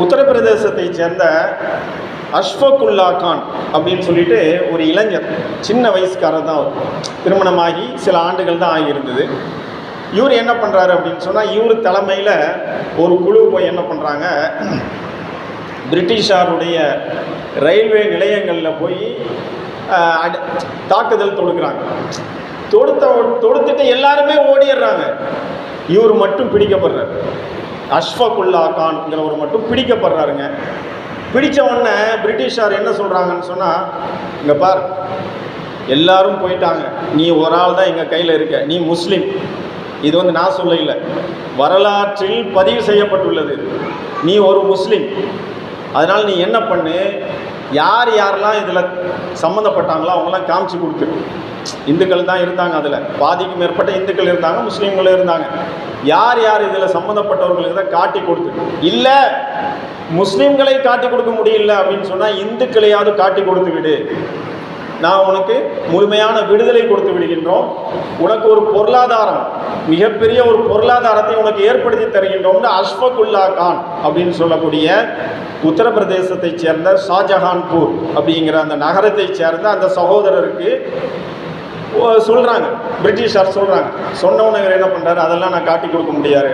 உத்தரப்பிரதேசத்தை சேர்ந்த அஷ்ஃபகுல்லா கான் அப்படின்னு சொல்லிட்டு ஒரு இளைஞர் சின்ன வயசுக்காரர் தான் அவர். திருமணமாகி சில ஆண்டுகள் தான் ஆகியிருந்தது. இவர் என்ன பண்ணுறாரு அப்படின்னு சொன்னால் இவர் தலைமையில் ஒரு குழு போய் என்ன பண்ணுறாங்க பிரிட்டிஷாருடைய ரயில்வே நிலையங்களில் போய் தாக்குதல் தொடுக்கிறாங்க. தொடுத்த தொடுத்துட்டு எல்லாருமே ஓடிடுறாங்க. இவர் மட்டும் பிடிக்கப்படுறாரு. அஷ்ஃபகுல்லா கான்ங்கிறவர் மட்டும் பிடிக்கப்படுறாருங்க. பிடித்த உடனே பிரிட்டிஷார் என்ன சொல்கிறாங்கன்னு சொன்னால் இங்கே பார் எல்லாரும் போயிட்டாங்க. நீ ஒரு ஆள் தான் எங்கள் கையில் இருக்க. நீ முஸ்லீம். இது வந்து நான் சொல்ல இல்லை. வரலாற்றில் பதிவு செய்யப்பட்டுள்ளது. நீ ஒரு முஸ்லீம். அதனால் நீ என்ன பண்ணு? யார் யாரெல்லாம் இதில் சம்மந்தப்பட்டாங்களோ அவங்களாம் காமிச்சு கொடுத்து. இந்துக்கள் தான் இருந்தாங்க அதில். பாதிக்கு மேற்பட்ட இந்துக்கள் இருந்தாங்க முஸ்லீம்களும் இருந்தாங்க. யார் யார் இதில் சம்மந்தப்பட்டவர்களுக்கு தான் காட்டி கொடுத்து. இல்லை முஸ்லீம்களை காட்டி கொடுக்க முடியல அப்படின்னு சொன்னால் இந்துக்களையாவது காட்டி கொடுத்து விடு. நான் உனக்கு முழுமையான விடுதலை கொடுத்து விடுகின்றோம். உனக்கு ஒரு பொருளாதாரம் மிகப்பெரிய ஒரு பொருளாதாரத்தை உனக்கு ஏற்படுத்தி தருகின்றோம்னு அஷ்ஃபகுல்லா கான் அப்படின்னு சொல்லக்கூடிய உத்தரப்பிரதேசத்தைச் சேர்ந்த ஷாஜஹான்பூர் அப்படிங்கிற அந்த நகரத்தைச் சேர்ந்த அந்த சகோதரருக்கு சொல்கிறாங்க பிரிட்டிஷார் சொல்கிறாங்க சொன்னவன இவர் என்ன பண்ணுறாரு அதெல்லாம் நான் காட்டி கொடுக்க முடியாது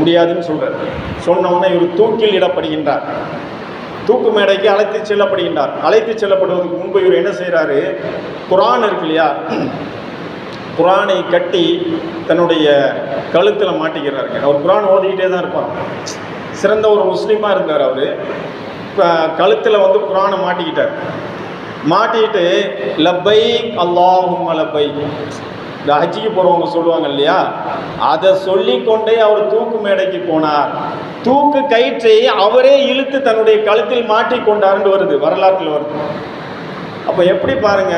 முடியாதுன்னு சொல்கிறார் சொன்னவன இவர் தூக்கில் இடப்படுகின்றார். தூக்கு மேடைக்கு அழைத்து செல்லப்படுகின்றார். அழைத்து செல்லப்படுவதற்கு முன்பு இவர் என்ன செய்கிறாரு குரான் இருக்கு இல்லையா? குரானை கட்டி தன்னுடைய கழுத்தில் மாட்டிக்கிறாருங்க. அவர் குரான் ஓதிக்கிட்டே தான் இருப்பார். சிறந்த ஒரு முஸ்லீமாக இருந்தார் அவர். கழுத்தில் வந்து குரானை மாட்டிக்கிட்டார். மாட்டிட்டு லப்பை அல்லாஹும் லப்பை இந்த ஹஜ்ஜிக்கு போகிறவங்க சொல்லுவாங்க இல்லையா? அதை சொல்லிக்கொண்டே அவர் தூக்கு மேடைக்கு போனார். தூக்கு கயிற்றை அவரே இழுத்து தன்னுடைய கழுத்தில் மாட்டிக்கொண்டார்னு வருது வரலாற்றில் வருது. அப்போ எப்படி பாருங்க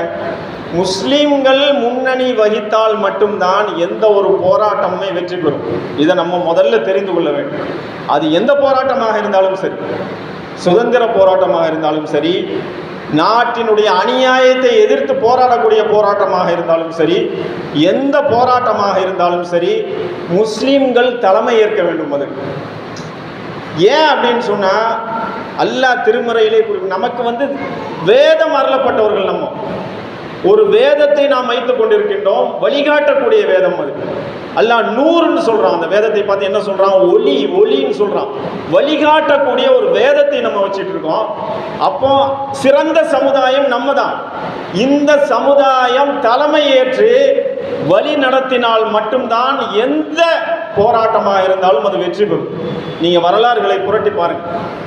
முஸ்லீம்கள் முன்னணி வகித்தால் மட்டும்தான் எந்த ஒரு போராட்டமுமே வெற்றி பெறும். இதை நம்ம முதல்ல தெரிந்து கொள்ள வேண்டும். அது எந்த போராட்டமாக இருந்தாலும் சரி சுதந்திர போராட்டமாக இருந்தாலும் சரி நாட்டினுடைய அநியாயத்தை எதிர்த்து போராடக்கூடிய போராட்டமாக இருந்தாலும் சரி எந்த போராட்டமாக இருந்தாலும் சரி முஸ்லீம்கள் தலைமை ஏற்க வேண்டும் அதற்கு ஏன் அப்படின்னு சொன்னால் அல்லாஹ் திருமறையிலே குறி- நமக்கு வந்து வேதம் அருளப்பட்டவர்கள் நம்ம. ஒரு வேதத்தை நாம் வைத்துக் கொண்டிருக்கின்றோம் வழிகாட்டக்கூடிய வேதம் அது. அல்லாஹ் நூறுன்னு சொல்கிறான் அந்த வேதத்தை பார்த்து என்ன சொல்கிறான் ஒளி ஒளின்னு சொல்கிறான் வழிகாட்டக்கூடிய ஒரு வேதத்தை நம்ம வச்சுட்டு இருக்கோம். அப்போ சிறந்த சமுதாயம் நம்ம தான் இந்த சமுதாயம் தலைமை ஏற்று வழி நடத்தினால் மட்டும்தான் எந்த போராட்டமாக இருந்தாலும் அது வெற்றி பெறும். நீங்கள் வரலாறுகளை புரட்டி பாருங்கள்